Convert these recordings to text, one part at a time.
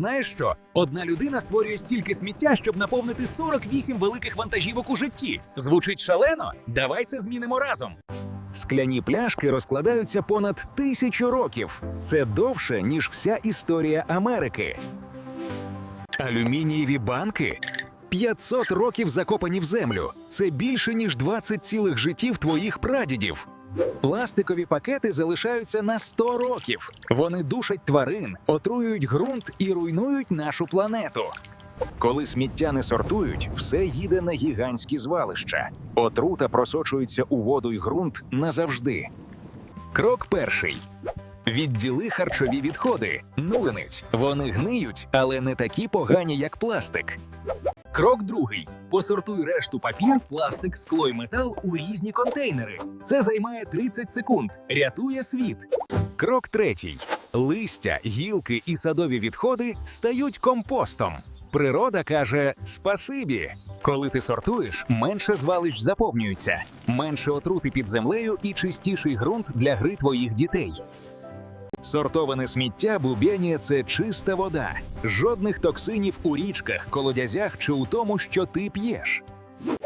Знаєш що? Одна людина створює стільки сміття, щоб наповнити 48 великих вантажівок у житті. Звучить шалено? Давай це змінимо разом. Скляні пляшки розкладаються понад тисячу років. Це довше, ніж вся історія Америки. Алюмінієві банки 500 років закопані в землю. Це більше ніж 20 цілих життів твоїх прадідів. Пластикові пакети залишаються на 100 років. Вони душать тварин, отруюють ґрунт і руйнують нашу планету. Коли сміття не сортують, все їде на гігантські звалища. Отрута просочується у воду й ґрунт назавжди. Крок перший. Відділи харчові відходи. Нулениць. Вони гниють, але не такі погані, як пластик. Крок другий: посортуй решту папір, пластик, скло й метал у різні контейнери. Це займає 30 секунд. Рятує світ. Крок третій: листя, гілки і садові відходи стають компостом. Природа каже спасибі. Коли ти сортуєш, менше звалищ заповнюється, менше отрути під землею і чистіший ґрунт для гри твоїх дітей. Сортоване сміття бубєнія – це чиста вода, жодних токсинів у річках, колодязях чи у тому, що ти п'єш.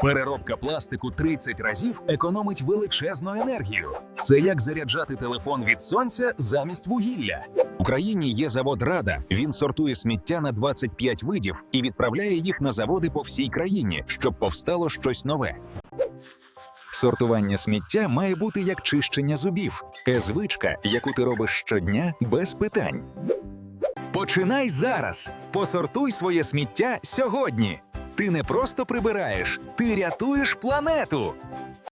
Переробка пластику 30 разів економить величезну енергію. Це як заряджати телефон від сонця замість вугілля. В Україні є завод Рада. Він сортує сміття на 25 видів і відправляє їх на заводи по всій країні, щоб повстало щось нове. Сортування сміття має бути як чищення зубів, е звичка, яку ти робиш щодня без питань. Починай зараз. Посортуй своє сміття сьогодні. Ти не просто прибираєш, ти рятуєш планету.